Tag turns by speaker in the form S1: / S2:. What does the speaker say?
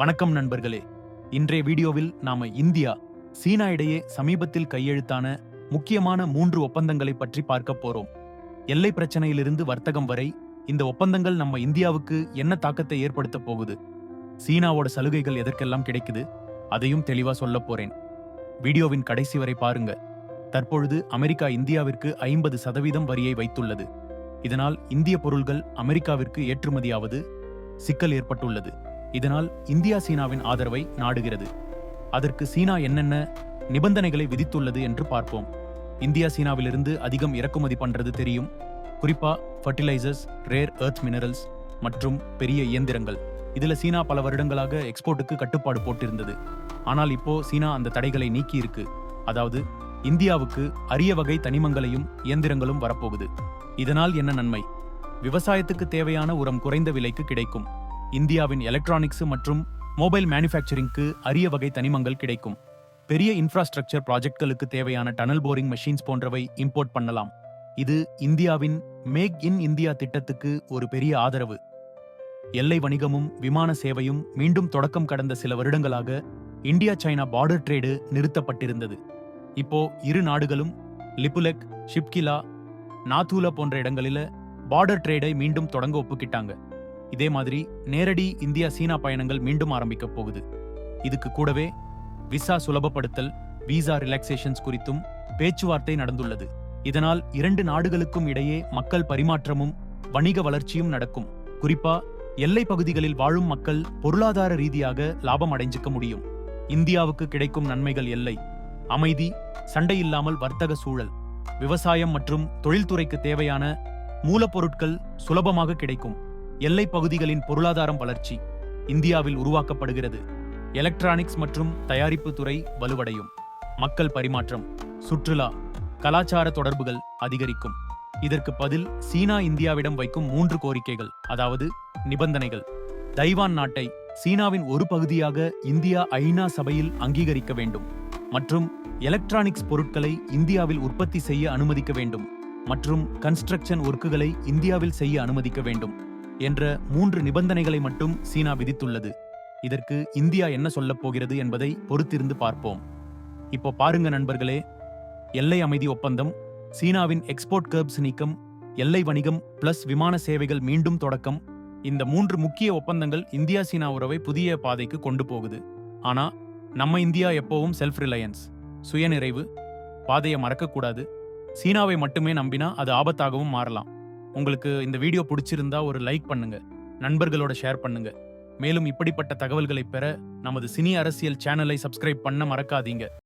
S1: வணக்கம் நண்பர்களே. இன்றைய வீடியோவில் நாம இந்தியா சீனா இடையே சமீபத்தில் கையெழுத்தான முக்கியமான மூன்று ஒப்பந்தங்களை பற்றி பார்க்க போறோம். எல்லை பிரச்சனையிலிருந்து வர்த்தகம் வரை இந்த ஒப்பந்தங்கள் நம்ம இந்தியாவுக்கு என்ன தாக்கத்தை ஏற்படுத்த போகுது? சீனாவோட சலுகைகள் எதற்கெல்லாம் கிடைக்குது? அதையும் தெளிவா சொல்ல போறேன். வீடியோவின் கடைசி வரை பாருங்க. தற்பொழுது அமெரிக்கா இந்தியாவிற்கு ஐம்பது சதவீதம் வரியை வைத்துள்ளது. இதனால் இந்திய பொருள்கள் அமெரிக்காவிற்கு ஏற்றுமதியாவது சிக்கல் ஏற்பட்டுள்ளது. இதனால் இந்தியா சீனாவின் ஆதரவை நாடுகிறது. அதற்கு சீனா என்னென்ன நிபந்தனைகளை விதித்துள்ளது என்று பார்ப்போம். இந்தியா சீனாவிலிருந்து அதிகம் இறக்குமதி பண்றது தெரியும். குறிப்பா ஃபர்டிலைசர்ஸ் ரேர் எர்த் மினரல்ஸ் மற்றும் பெரிய இயந்திரங்கள். இதுல சீனா பல வருடங்களாக எக்ஸ்போர்ட்டுக்கு கட்டுப்பாடு போட்டிருந்தது. ஆனால் இப்போ சீனா அந்த தடைகளை நீக்கி இருக்கு அதாவது இந்தியாவுக்கு அரிய வகை தனிமங்களையும் இயந்திரங்களும் வரப்போகுது. இதனால் என்ன நன்மை? விவசாயத்துக்கு தேவையான உரம் குறைந்த விலைக்கு கிடைக்கும். இந்தியாவின் எலக்ட்ரானிக்ஸ் மற்றும் மொபைல் மேனுஃபேக்சரிங்க்கு அரிய வகை தனிமங்கள் கிடைக்கும். பெரிய இன்ஃப்ராஸ்ட்ரக்சர் ப்ராஜெக்ட்களுக்கு தேவையான டனல் போரிங் மெஷின்ஸ் போன்றவை இம்போர்ட் பண்ணலாம். இது இந்தியாவின் மேக் இன் இந்தியா திட்டத்துக்கு ஒரு பெரிய ஆதரவு. எல்லை வணிகமும் விமான சேவையும் மீண்டும் தொடக்கம் கடந்த சில வருடங்களாக இந்தியா சைனா பார்டர் ட்ரேடு நிறுத்தப்பட்டிருந்தது. இப்போ இரு நாடுகளும் லிபுலெக் ஷிப்கிலா நாத்தூலா போன்ற இடங்களில பார்டர் ட்ரேடை மீண்டும் தொடங்க ஒப்புக்கிட்டாங்க. இதே மாதிரி நேரடி இந்தியா சீனா பயணங்கள் மீண்டும் ஆரம்பிக்க போகுது. இதுக்கு கூடவே விசா சுலபப்படுத்தல் விசா ரிலாக்ஸேஷன்ஸ் குறித்தும் பேச்சுவார்த்தை நடந்துள்ளது. இதனால் இரண்டு நாடுகளுக்கும் இடையே மக்கள் பரிமாற்றமும் வணிக வளர்ச்சியும் நடக்கும். குறிப்பா எல்லை பகுதிகளில் வாழும் மக்கள் பொருளாதார ரீதியாக லாபம் அடைஞ்சிக்க முடியும். இந்தியாவுக்கு கிடைக்கும் நன்மைகள் எல்லை. அமைதி சண்டை இல்லாமல் வர்த்தக சூழல். விவசாயம் மற்றும் தொழில்துறைக்கு தேவையான மூலப்பொருட்கள் சுலபமாக கிடைக்கும். எல்லை பகுதிகளின் பொருளாதாரம் வளர்ச்சி இந்தியாவில் உருவாக்கப்படுகிறது. எலக்ட்ரானிக்ஸ் மற்றும் தயாரிப்பு துறை வலுவடையும். மக்கள் பரிமாற்றம் சுற்றுலா கலாச்சார தொடர்புகள் அதிகரிக்கும். இதற்கு பதில் சீனா இந்தியாவிடம் வைக்கும் மூன்று கோரிக்கைகள் அதாவது நிபந்தனைகள். தைவான் நாட்டை சீனாவின் ஒரு பகுதியாக இந்தியா ஐநா சபையில் அங்கீகரிக்க வேண்டும் மற்றும் எலக்ட்ரானிக்ஸ் பொருட்களை இந்தியாவில் உற்பத்தி செய்ய அனுமதிக்க வேண்டும் மற்றும் கன்ஸ்ட்ரக்ஷன் ஒர்க்குகளை இந்தியாவில் செய்ய அனுமதிக்க வேண்டும். என்ற மூன்று நிபந்தனைகளை மட்டும் சீனா விதித்துள்ளது. இதற்கு இந்தியா என்ன சொல்லப் போகிறது என்பதை பொறுத்திருந்து பார்ப்போம். இப்போ பாருங்க நண்பர்களே எல்லை அமைதி ஒப்பந்தம் சீனாவின் எக்ஸ்போர்ட் கர்ப்ஸ் நீக்கம் எல்லை வணிகம் பிளஸ் விமான சேவைகள் மீண்டும் தொடக்கம் இந்த மூன்று முக்கிய ஒப்பந்தங்கள் இந்தியா சீனா உறவை புதிய பாதைக்கு கொண்டு போகுது. ஆனா நம்ம இந்தியா எப்பவும் செல்ஃப் ரிலையன்ஸ் சுயநிறைவு பாதையை மறக்கக்கூடாது. சீனாவை மட்டுமே நம்பினா அது ஆபத்தாகவும் மாறலாம். உங்களுக்கு இந்த வீடியோ பிடிச்சிருந்தா ஒரு லைக் பண்ணுங்க நண்பர்களோட ஷேர் பண்ணுங்க. மேலும் இப்படிப்பட்ட தகவல்களை பெற நமது சினி அரசியல் சேனலை சப்ஸ்கிரைப் பண்ண மறக்காதீங்க.